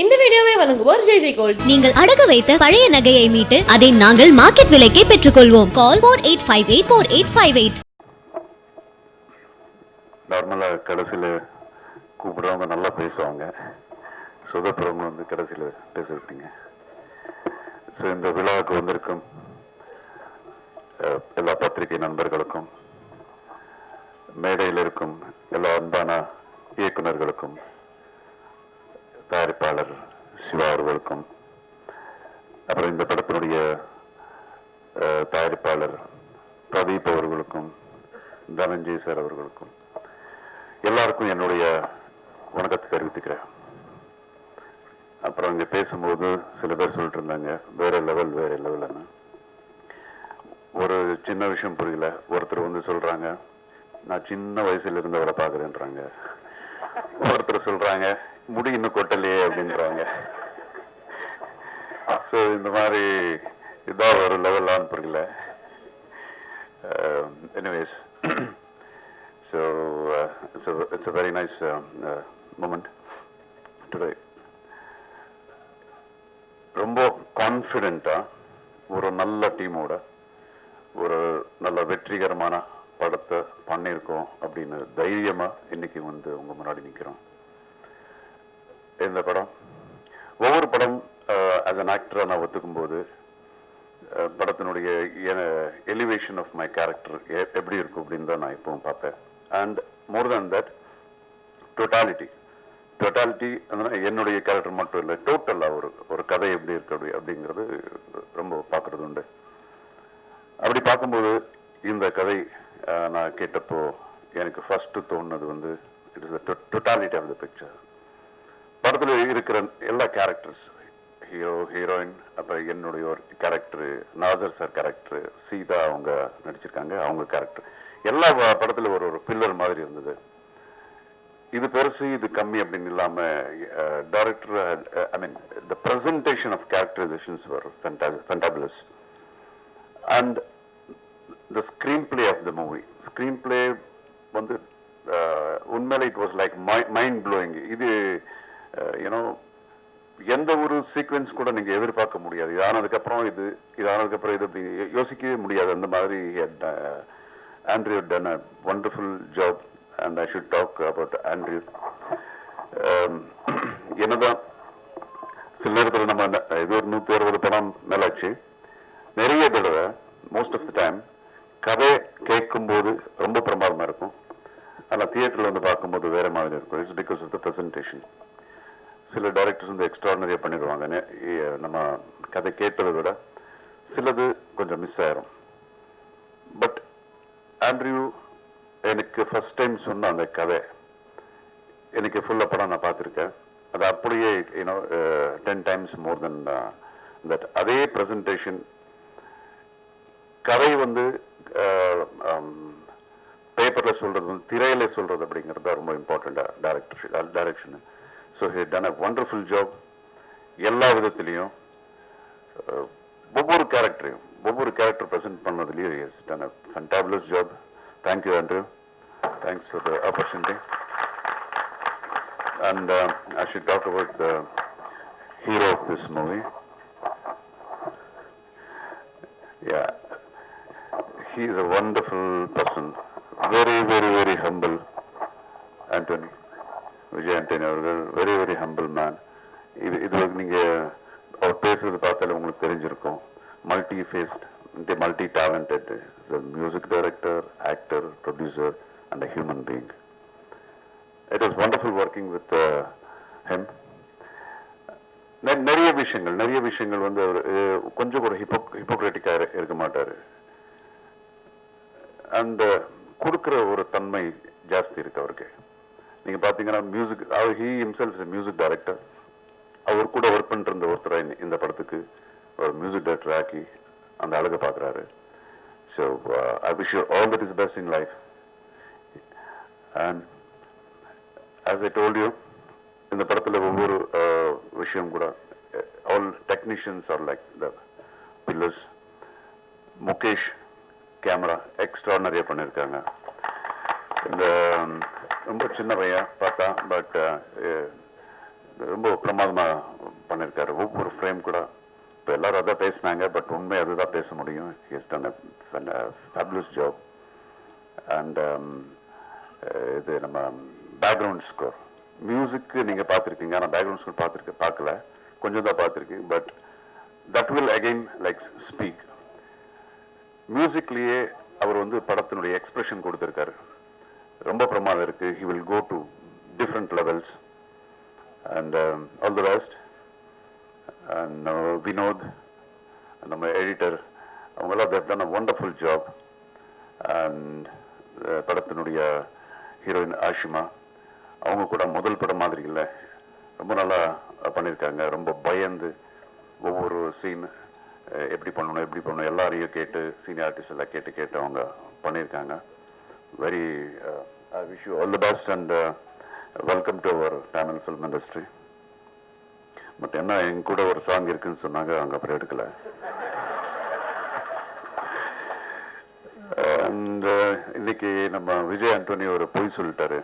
இந்த வீடியோவை வழங்குவோர் ஜெய் ஜெய் கோல்ட். நீங்கள் அடகு வைத்த பழைய நகையை மீட்டு அதை நாங்கள் மார்க்கெட் விலைக்கே பெற்றுக்கொள்வோம். Call four eight five eight four eight five eight நார்மலாக கடைசியில் கூப்பிடுறவங்க நல்லா பேசுவாங்க. சொதப்புறவங்க வந்து கடைசியில் பேச விட்டீங்க ஸோ இந்த விழாவுக்கு வந்திருக்கும் எல்லா பத்திரிகை நண்பர்களுக்கும் மேடையில் இருக்கும் எல்லா அன்பான இயக்குனர்களுக்கும் தயாரிப்பாளர் சிவா அவர்களுக்கும் அப்புறம் இந்த படத்தினுடைய அஹ், தயாரிப்பாளர் பிரதீப் அவர்களுக்கும் தனஞ்சய் சார் அவர்களுக்கும் எல்லாருக்கும் என்னுடைய வணக்கத்தை தெரிவித்துக்கிறேன். அப்புறம் இங்கே பேசும்போது சில பேர் சொல்லிட்டு இருந்தாங்க வேற லெவல் வேற லெவல்னு ஒரு சின்ன விஷயம் புரியல. ஒருத்தர் வந்து சொல்றாங்க நான் சின்ன வயசுல இருந்தவரை பாக்குறேன்றாங்க ஒருத்தர் சொல்றாங்க முடி இன்னும் கொட்டலையே அப்படின்றாங்க. ஸோ இந்த மாதிரி இதாக ஒரு லெவலான்னு புரியல. Anyways so it's it's a very nice moment today ரொம்ப கான்ஃபிடெண்ட்டாக ஒரு நல்ல டீமோட ஒரு நல்ல வெற்றிகரமான படத்தை பண்ணியிருக்கோம் அப்படின்னு தைரியமாக இன்னைக்கு வந்து உங்கள் முன்னாடி நிற்கிறோம் இந்த படம். ஒவ்வொரு படம் ஆஸ் அன் ஆக்டரா நான் ஒத்துக்கும் போது படத்தினுடைய எலிவேஷன் ஆஃப் மை கேரக்டர் எப்படி இருக்கும் அப்படின்னு தான் நான் எப்பவும் பார்ப்பேன். And more than that totality totality என்னுடைய கேரக்டர் மட்டும் இல்லை டோட்டலாக ஒரு ஒரு கதை எப்படி இருக்கு அப்படி அப்படிங்கிறது ரொம்ப பார்க்கறது உண்டு. அப்படி பார்க்கும்போது இந்த கதை நான் கேட்டப்போ எனக்கு ஃபர்ஸ்ட் தோணுனது வந்து it is totality of the picture படத்தில் இருக்கிற எல்லா கேரக்டர்ஸ் ஹீரோ ஹீரோயின் அப்புறம் என்னுடைய ஒரு character Nassar sir character Seetha அவங்க நடிச்சிருக்காங்க அவங்க கேரக்டர் எல்லா படத்தில் படத்துல ஒரு ஒரு பில்லர் மாதிரி இருந்தது. இது பெருசு இது கம்மி அப்படின்னு இல்லாம director I mean the presentation of characterizations were fantabulous and the screenplay of the movie screenplay வந்து அஹ், உண்மையிலே it was like mind blowing இது யூனோ எந்த ஒரு சீக்வென்ஸ் கூட நீங்க எதிர்பார்க்க முடியாது. இது ஆனதுக்கப்புறம் இது இது ஆனதுக்கப்புறம் இது அப்படி யோசிக்கவே முடியாது. அந்த மாதிரி Andrew done a wonderful job and I should talk about Andrew என்னதான் சில நேரத்தில் நம்ம இது ஒரு நூத்தி அறுபது படம் மேலாச்சு. நிறைய தடவை மோஸ்ட் ஆஃப் த டைம் கதை கேட்கும்போது ரொம்ப பிரமாதமா இருக்கும். ஆனா தியேட்டர்ல வந்து பார்க்கும்போது வேற மாதிரி இருக்கும். It's because of the presentation சில டேரக்டர்ஸ் வந்து எக்ஸ்ட்ராடனரியா பண்ணிடுவாங்க. நம்ம கதை கேட்டதை விட சிலது கொஞ்சம் மிஸ் ஆயிரும். பட் ஆண்ட்ரியூ எனக்கு ஃபர்ஸ்ட் டைம் சொன்ன அந்த கதை எனக்கு ஃபுல்லாக படம் நான் பார்த்துருக்கேன். அது அப்படியே you know ten times more then that அதே ப்ரெசன்டேஷன் கதை வந்து பேப்பரில் சொல்றது வந்து திரையில சொல்றது அப்படிங்கிறது தான் ரொம்ப இம்பார்ட்டண்ட்டாக director direction so he done a wonderful job எல்லா விதத்திலையும் அஹ், ஒவ்வொரு கேரக்டரையும் ஒவ்வொரு character present பண்ணதுலையும் is done a fantabulous job thank you Andrew thanks for the opportunity and uh, I should talk about the hero of this movie. Yeah, he is a wonderful person, very, very, very humble. Anthony, Vijay அவர்கள் very very humble man இது இது வந்து நீங்க அவர் பேசுறது பார்த்தாலே உங்களுக்கு தெரிஞ்சிருக்கும். Multi faceted multi talented music director actor producer and a human being it is wonderful working with him நிறைய விஷயங்கள் நிறைய விஷயங்கள் வந்து அவர் கொஞ்சம் கூட ஹிப்போ ஹிப்போக்ரட்டிக்காக இருக்க மாட்டார். அந்த uh, கொடுக்குற ஒரு தன்மை ஜாஸ்தி இருக்கு அவருக்கு. நீங்க பாத்தீங்கன்னா music our he himself is music director அவர் கூட ஒர்க் பண்ணிட்டு இருந்த இந்த- படத்துக்கு ஒரு மியூசிக் டைரக்டர் ஆக்கி அந்த அழகை பார்க்குறாரு so I wish you all that is best in life and as I told you இந்த படத்துல ஒவ்வொரு uh, விஷயம் கூட all technicians are like the pillars Mukesh camera எக்ஸ்ட்ரானரியா பண்ணியிருக்காங்க இந்த um, ரொம்ப சின்ன பையன் பார்த்தா பட் uh, ரொம்ப பிரமாதமாக பண்ணியிருக்காரு ஒவ்வொரு ஃப்ரேம் கூட. இப்போ எல்லாரும் அதான் பேசினாங்க பட் உண்மை அதுதான் பேச முடியும். Is done fabulous job and இது நம்ம பேக்ரவுண்ட் ஸ்கோர் மியூசிக்கு நீங்கள் பார்த்துருக்கீங்க. ஆனால் பேக்ரவுண்ட் ஸ்கோர் பார்த்துருக்க பார்க்கல. கொஞ்சம் தான் பார்த்துருக்கீங்க but that will again like speak மியூசிக்லேயே அவர் வந்து படத்தினுடைய எக்ஸ்பிரஷன் கொடுத்துருக்காரு. ரொம்ப பிரமாதம் இருக்கு. He will go to different levels and all the best and Vinod நம்ம எடிட்டர் அவங்கெல்லாம் they've done a wonderful job and படத்தினுடைய ஹீரோயின் ஆஷிமா அவங்க கூட முதல் படம் மாதிரி இல்லை. ரொம்ப நல்லா பண்ணியிருக்காங்க ரொம்ப பயந்து ஒவ்வொரு சீன் எப்படி பண்ணணும் எப்படி பண்ணணும் எல்லாரையும் கேட்டு சீனியர் ஆர்டிஸ்ட் எல்லாம் கேட்டு கேட்டு அவங்க பண்ணியிருக்காங்க very I wish you all the best and welcome to our Tamil film industry but என்ன எங்க கூட ஒரு சாங் இருக்குன்னு சொன்னாங்க அவங்க அப்புறம் எடுக்கல. அண்ட் uh, இன்னைக்கு நம்ம விஜய் ஆண்டோனி ஒரு பொய் சொல்லிட்டாரு.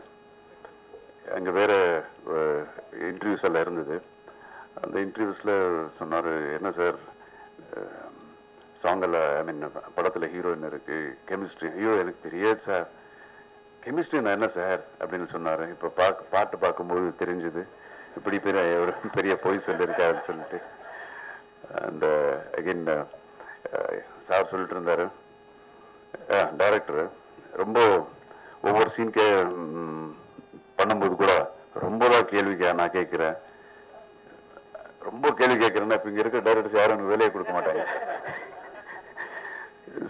அங்கே வேற இன்டர்வியூஸ் எல்லாம் இருந்தது. அந்த இன்டர்வியூஸில் சொன்னார் என்ன சார்? சாங்கில் ஐ மீன் படத்தில் ஹீரோயின் இருக்குது கெமிஸ்ட்ரி ஐயோ எனக்கு தெரியாது சார் கெமிஸ்ட்ரினா என்ன சார் அப்படின்னு சொன்னார். இப்போ பார்க்க பாட்டு பார்க்கும்போது தெரிஞ்சுது. இப்படி பெரிய ஒரு பெரிய பொய் சொல்லியிருக்காருன்னு சொல்லிட்டு. அந்த அகெயின் சார் சொல்லிட்டு இருந்தாரு. டைரக்டர் ரொம்ப ஒவ்வொரு சீன் கே பண்ணும்போது கூட ரொம்ப தான் கேள்வி நான் கேட்குறேன். ரொம்ப கேள்வி கேட்குறேன்னா இப்போ இங்கே இருக்க டைரக்டர்ஸ் யாரும் எனக்கு வேலையை கொடுக்க மாட்டாங்க.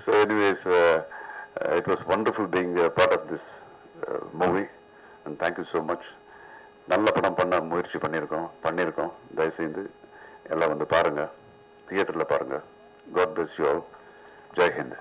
So anyways it was wonderful of part of this movie and you so much நல்ல படம் பண்ண முயற்சி பண்ணியிருக்கோம் பண்ணியிருக்கோம். தயவுசெய்து எல்லாம் வந்து பாருங்கள் தியேட்டரில் பாருங்கள் காட் பிளஸ் யூ ஆல் ஜெய் ஹிந்த்